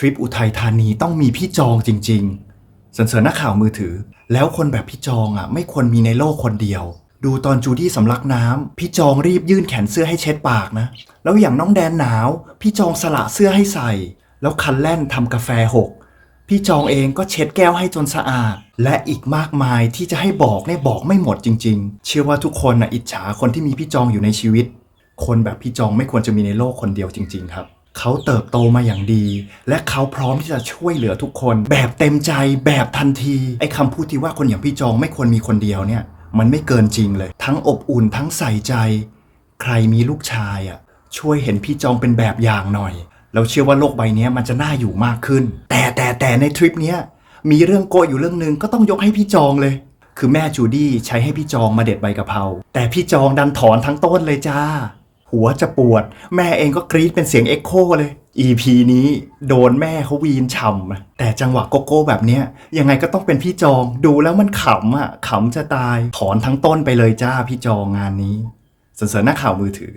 ทริปอุทัยธานีต้องมีพี่จองจริงๆสันเสริญนักข่าวมือถือ แล้วคนแบบพี่จองอะไม่ควรมีในโลกคนเดียว ดูตอนจูดี้สำลักน้ำพี่จองรีบยื่นแขนเสื้อให้เช็ดปากนะ แล้วอย่างน้องแดนหนาว พี่จองสละเสื้อให้ใส่ แล้วคันแล่นทำกาแฟหกพี่จองเองก็เช็ดแก้วให้จนสะอาด และอีกมากมายที่จะให้บอกเนี่ยบอกไม่หมดจริง ๆ เชื่อว่าทุกคนนะอิจฉาคนที่มีพี่จองอยู่ในชีวิต คนแบบพี่จองไม่ควรจะมีในโลกคนเดียวจริง ๆ ครับ เขาเติบโตมาอย่างดี และเขาพร้อมที่จะช่วยเหลือทุกคน แบบเต็มใจแบบทันทีไอ้คำพูดที่ว่าคนอย่างพี่จองไม่ควรมีคนเดียวเนี่ย มันไม่เกินจริงเลย ทั้งอบอุ่นทั้งใส่ใจ ใครมีลูกชายอะช่วยเห็นพี่จองเป็นแบบอย่างหน่อย เราเชื่อว่าโลกใบนี้มันจะน่าอยู่มากขึ้น แต่แต่แต่ในทริปเนี้ยมีเรื่องโกยอยู่เรื่องหนึ่งก็ต้องยกให้พี่จองเลย คือแม่จูดี้ใช้ให้พี่จองมาเด็ดใบกะเพราแต่พี่จองดันถอนทั้งต้นเลยจ้า หัวจะปวด แม่เองก็กรี๊ดเป็นเสียงเอ็กโคเลย EP นี้โดนแม่เขาวีนฉ่ำแต่จังหวะโกโก้แบบเนี้ยยังไงก็ต้องเป็นพี่จองดูแล้วมันขำอะขำจะตาย ถอนทั้งต้นไปเลยจ้าพี่จองงานนี้สนเสริญนักข่าวมือถือ